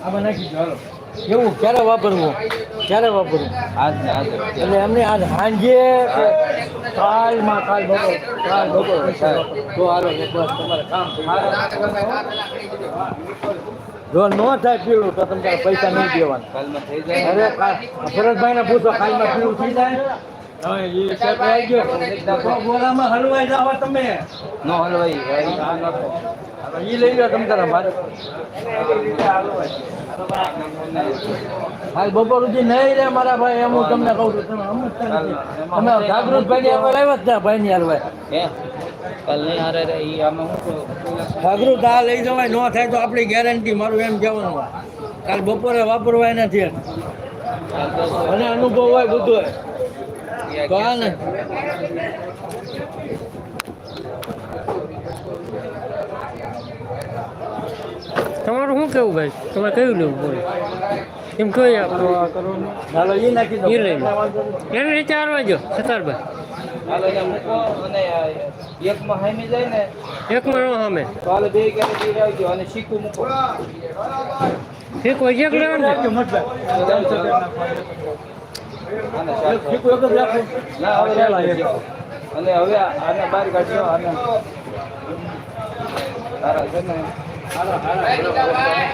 આમાં નાખી દો હાલો કેવું ક્યારે વાપરવું? ક્યારે વાપરવું? એટલે એમને આજ સાંજે કાલમાં કાલ બપોર કાલ બપોર તો હાલો એક વાર તમારે કામ જો ન થાય પીળું તો તમે પૈસા નહીં દેવાના. અરે કા- ભરતભાઈ ને પૂછો કાલમાં પીળું થઈ જાય? હવે એ શેઠ આવી ગયો. તો ગોળામાં હલવાઈ જાવ તમે. નો હલવાઈ ઈ લઈ લો તમે તારા મારે હાલ બપોર સુધી નહીં રે મારા ભાઈ એમ હું તમને કહું છું. તમે તમે જાગૃત ભાઈ ની આગળ આવ્યા જ ભાઈ ની હાલવાય હે? કાલ નહીં હારે રે ઈ આમાં હું જાગૃત આ લઈ જવાય ન થાય તો આપણી ગેરંટી મારું એમ કહેવાનું કાલ બપોરે વાપરવાય નથી અને અનુભવ હોય બધું હોય તો તમારું શું કેવું ભાઈ તમે કયું લેવું બોલો એમ કઈ આપણો એને કરવાનું ચાલો નાખી દો ઈ લઈ લો એની રીતે આવજો સતારભાઈ એકમાં હામી જાય ને એકમાં નો સામે તો બે ક્યારે આવજો અને શીખું મૂકો એક હોય એક લેવાનું અને હવે આને બહાર કાઢ્યો આને. તારા છે ને.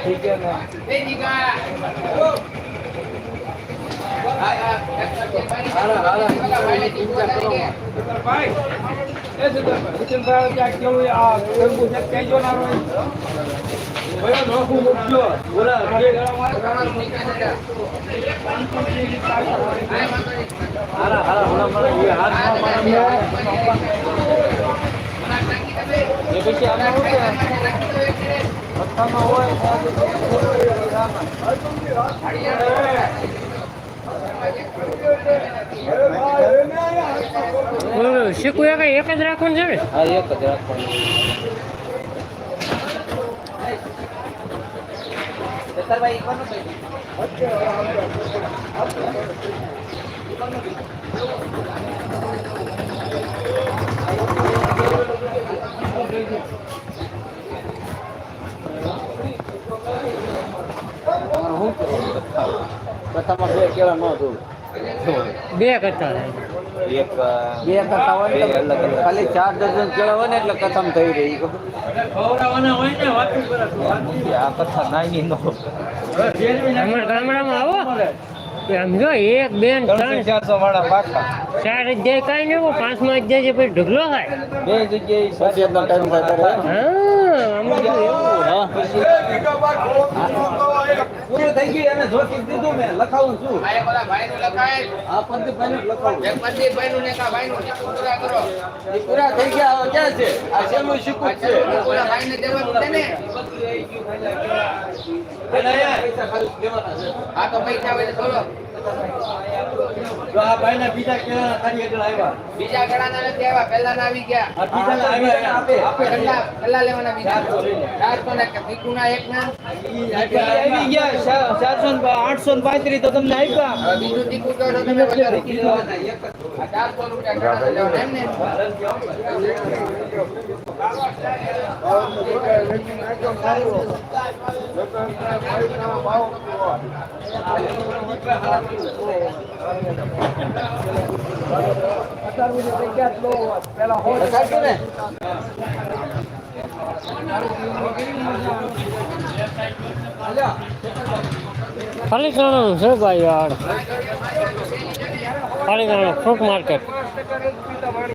ઠીક છે ને. હારા હારા શીખવું એક જ રાખવાનું છે ને? એક જ રાખવાનું. કથામાં બે કેળા ન જોઉં બે કરતા થાય એક બે હોય. ખાલી ચાર દર્જન કેળા હોય ને એટલે કથમ થઈ રહી ખવડાવવાના હોય ને વાતું કરે આ કથા નાની નો ગામડામાં આવો સમજો એક બે ત્રણ ચારસો વાળા પાકા ચાર જાય કાંઈ નહીં પાંચમાં છે પછી ઢગલો થાય બે જગ્યાએ હા પૂરું થઈ ગઈ અને જોતી દીધું મેં લખાવું છું. આ પંદીપભાઈને નું લખાવું એ પૂરા થઈ ગયા ક્યાં છે? આ છેલ્લું શીખવું છે? અને તો પૈસા દેવાના છે. જો આ ભાઈના બીજા તારી આવ્યા. બીજા ગળાના નથી આવ્યા પહેલાના આવી ગયા. આ આવ્યા આપે આપે. લેવાના બીજા. કોને ને ભીખુના એક ના આવી ગયા ચારસો ને આઠસો ને પાંત્રીસ તો તમને આપ્યા. પેલા બીજું ટીકું કહો તો તમે વધારે કીધું આ ચારસો રૂપિયા ગળાના લેવાના એમ ને લખાડશું ને ખાલી કરવાનું છે ભાઈ યાર. Palitana fruit market.